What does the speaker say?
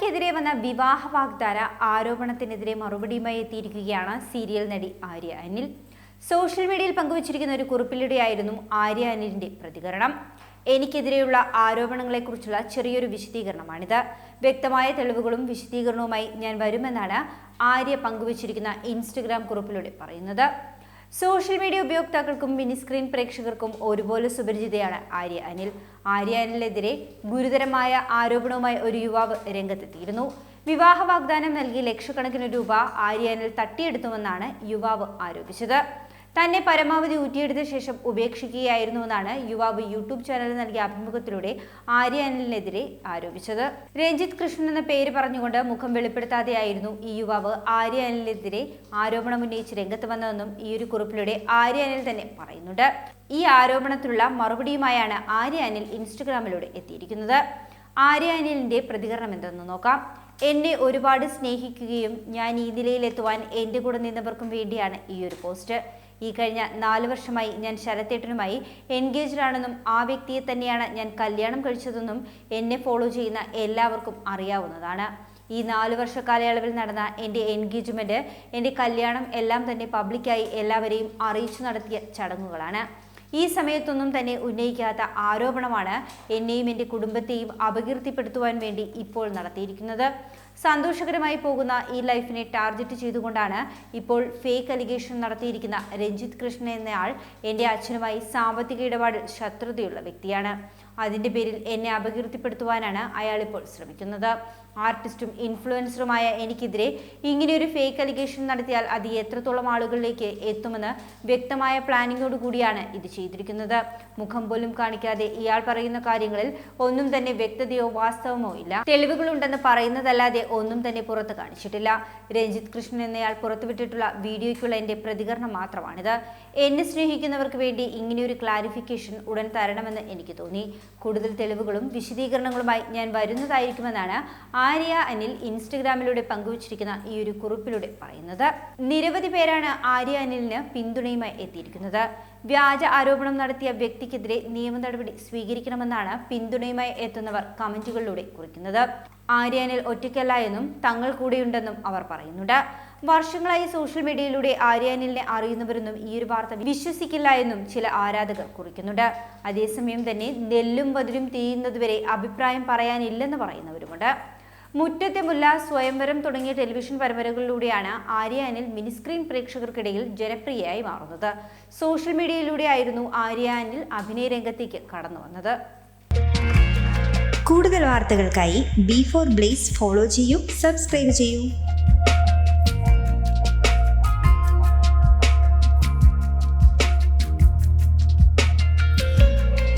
തനിക്കെതിരെ വന്ന വിവാഹ വാഗ്ദാന ആരോപണത്തിനെതിരെ മറുപടിയുമായി എത്തിയിരിക്കുകയാണ് സീരിയൽ നടി ആര്യ അനിൽ. സോഷ്യൽ മീഡിയയിൽ പങ്കുവച്ചിരിക്കുന്ന ഒരു കുറിപ്പിലൂടെയായിരുന്നു ആര്യ അനിലിന്റെ പ്രതികരണം. എനിക്കെതിരെയുള്ള ആരോപണങ്ങളെക്കുറിച്ചുള്ള ചെറിയൊരു വിശദീകരണമാണിത്. വ്യക്തമായ തെളിവുകളും വിശദീകരണവുമായി ഞാൻ വരുമെന്നാണ് ആര്യ പങ്കുവച്ചിരിക്കുന്ന ഇൻസ്റ്റഗ്രാം കുറിപ്പിലൂടെ പറയുന്നത്. സോഷ്യൽ മീഡിയ ഉപയോക്താക്കൾക്കും മിനി സ്ക്രീൻ പ്രേക്ഷകർക്കും ഒരുപോലെ സുപരിചിതയാണ് ആര്യ അനിൽ. ആര്യ അനിലെതിരെ ഗുരുതരമായ ആരോപണവുമായി ഒരു യുവാവ് രംഗത്തെത്തിയിരുന്നു. വിവാഹ വാഗ്ദാനം നൽകി ലക്ഷക്കണക്കിന് രൂപ ആര്യ അനിൽ തട്ടിയെടുത്തുവെന്നാണ് യുവാവ് ആരോപിച്ചത്. തന്നെ പരമാവധി ഊറ്റിയെടുത്ത ശേഷം ഉപേക്ഷിക്കുകയായിരുന്നുവെന്നാണ് യുവാവ് യൂട്യൂബ് ചാനലിൽ നൽകിയ അഭിമുഖത്തിലൂടെ ആര്യ അനിലിനെതിരെ ആരോപിച്ചത്. രഞ്ജിത്ത് കൃഷ്ണൻ എന്ന പേര് പറഞ്ഞുകൊണ്ട് മുഖം വെളിപ്പെടുത്താതെയായിരുന്നു ഈ യുവാവ് ആര്യ അനിലിനെതിരെ ആരോപണം ഉന്നയിച്ച് രംഗത്ത് വന്നതെന്നും ഈ ഒരു കുറിപ്പിലൂടെ ആര്യ അനിൽ തന്നെ പറയുന്നുണ്ട്. ഈ ആരോപണത്തിനുള്ള മറുപടിയുമായാണ് ആര്യ അനിൽ ഇൻസ്റ്റഗ്രാമിലൂടെ എത്തിയിരിക്കുന്നത്. ആര്യ അനിലിന്റെ പ്രതികരണം എന്തെന്ന് നോക്കാം. എന്നെ ഒരുപാട് സ്നേഹിക്കുകയും ഞാൻ ഈ നിലയിലെത്തുവാൻ എന്റെ കൂടെ നിന്നവർക്കും വേണ്ടിയാണ് ഈ ഒരു പോസ്റ്റ്. ഈ കഴിഞ്ഞ നാല് വർഷമായി ഞാൻ ശരത്തേട്ടനുമായി എൻഗേജ്ഡ് ആണെന്നും ആ വ്യക്തിയെ തന്നെയാണ് ഞാൻ കല്യാണം കഴിച്ചതെന്നും എന്നെ ഫോളോ ചെയ്യുന്ന എല്ലാവർക്കും അറിയാവുന്നതാണ്. ഈ നാല് വർഷ കാലയളവിൽ നടന്ന എന്റെ എൻഗേജ്മെന്റ് എന്റെ കല്യാണം എല്ലാം തന്നെ പബ്ലിക്കായി എല്ലാവരെയും അറിയിച്ചു നടത്തിയ ചടങ്ങുകളാണ്. ഈ സമയത്തൊന്നും തന്നെ ഉന്നയിക്കാത്ത ആരോപണമാണ് എന്നെയും എന്റെ കുടുംബത്തെയും അപകീർത്തിപ്പെടുത്തുവാൻ വേണ്ടി ഇപ്പോൾ നടത്തിയിരിക്കുന്നത്. സന്തോഷകരമായി പോകുന്ന ഈ ലൈഫിനെ ടാർഗറ്റ് ചെയ്തുകൊണ്ടാണ് ഇപ്പോൾ ഫേക്ക് അലിഗേഷൻ നടത്തിയിരിക്കുന്ന രഞ്ജിത്ത് കൃഷ്ണൻ എന്നയാൾ എന്റെ അച്ഛനുമായി സാമ്പത്തിക ഇടപാടിൽ ശത്രുതയുള്ള വ്യക്തിയാണ്. അതിന്റെ പേരിൽ എന്നെ അപകീർത്തിപ്പെടുത്തുവാനാണ് അയാൾ ഇപ്പോൾ ശ്രമിക്കുന്നത്. ആർട്ടിസ്റ്റും ഇൻഫ്ലുവൻസറുമായ എനിക്കെതിരെ ഇങ്ങനെയൊരു ഫേക്ക് അലിഗേഷൻ നടത്തിയാൽ അത് എത്രത്തോളം ആളുകളിലേക്ക് എത്തുമെന്ന് വ്യക്തമായ പ്ലാനിങ്ങോട് കൂടിയാണ് ഇത് ചെയ്തിരിക്കുന്നത്. മുഖം പോലും കാണിക്കാതെ ഇയാൾ പറയുന്ന കാര്യങ്ങളിൽ ഒന്നും തന്നെ വ്യക്തതയോ വാസ്തവമോ ഇല്ല. തെളിവുകളുണ്ടെന്ന് പറയുന്നതല്ലാതെ ഒന്നും തന്നെ പുറത്ത് കാണിച്ചിട്ടില്ല. രഞ്ജിത്ത് കൃഷ്ണൻ എന്നയാൾ പുറത്തുവിട്ടിട്ടുള്ള വീഡിയോയ്ക്കുള്ള എന്റെ പ്രതികരണം മാത്രമാണിത്. എന്നെ സ്നേഹിക്കുന്നവർക്ക് വേണ്ടി ഇങ്ങനെയൊരു ക്ലാരിഫിക്കേഷൻ ഉടൻ തരണമെന്ന് എനിക്ക് തോന്നി. കൂടുതൽ തെളിവുകളും വിശദീകരണങ്ങളുമായി ഞാൻ വരുന്നതായിരിക്കുമെന്നാണ് ആര്യ അനിൽ ഇൻസ്റ്റഗ്രാമിലൂടെ പങ്കുവച്ചിരിക്കുന്ന ഈ ഒരു കുറിപ്പിലൂടെ പറയുന്നത്. നിരവധി പേരാണ് ആര്യ അനിലിന് പിന്തുണയുമായി എത്തിയിരിക്കുന്നത്. വ്യാജ ആരോപണം നടത്തിയ വ്യക്തിക്കെതിരെ നിയമ നടപടി സ്വീകരിക്കണമെന്നാണ് പിന്തുണയുമായി എത്തുന്നവർ കമന്റുകളിലൂടെ കുറിക്കുന്നത്. ആര്യാനിൽ ഒറ്റയ്ക്കല്ല എന്നും തങ്ങൾ കൂടെയുണ്ടെന്നും അവർ പറയുന്നുണ്ട്. വർഷങ്ങളായി സോഷ്യൽ മീഡിയയിലൂടെ ആര്യാനിലിനെ അറിയുന്നവരൊന്നും ഈ ഒരു വാർത്ത വിശ്വസിക്കില്ല എന്നും ചില ആരാധകർ കുറിക്കുന്നുണ്ട്. അതേസമയം തന്നെ നെല്ലും വതിരും തീയുന്നതുവരെ അഭിപ്രായം പറയാനില്ലെന്ന് പറയുന്നവരുമുണ്ട്. മുറ്റത്തെ മുല്ല സ്വയംവരം തുടങ്ങിയ ടെലിവിഷൻ പരമ്പരകളിലൂടെയാണ് ആര്യ അനിൽ മിനിസ്ക്രീൻ പ്രേക്ഷകർക്കിടയിൽ ജനപ്രിയയായി മാറുന്നത്. സോഷ്യൽ മീഡിയയിലൂടെയായിരുന്നു ആര്യ അനിൽ അഭിനയ രംഗത്തേക്ക് കടന്നു വന്നത്. കൂടുതൽ വാർത്തകൾക്കായി ബി ഫോർ ബ്ലേസ് ഫോളോ ചെയ്യൂ സബ്സ്ക്രൈബ് ചെയ്യൂ.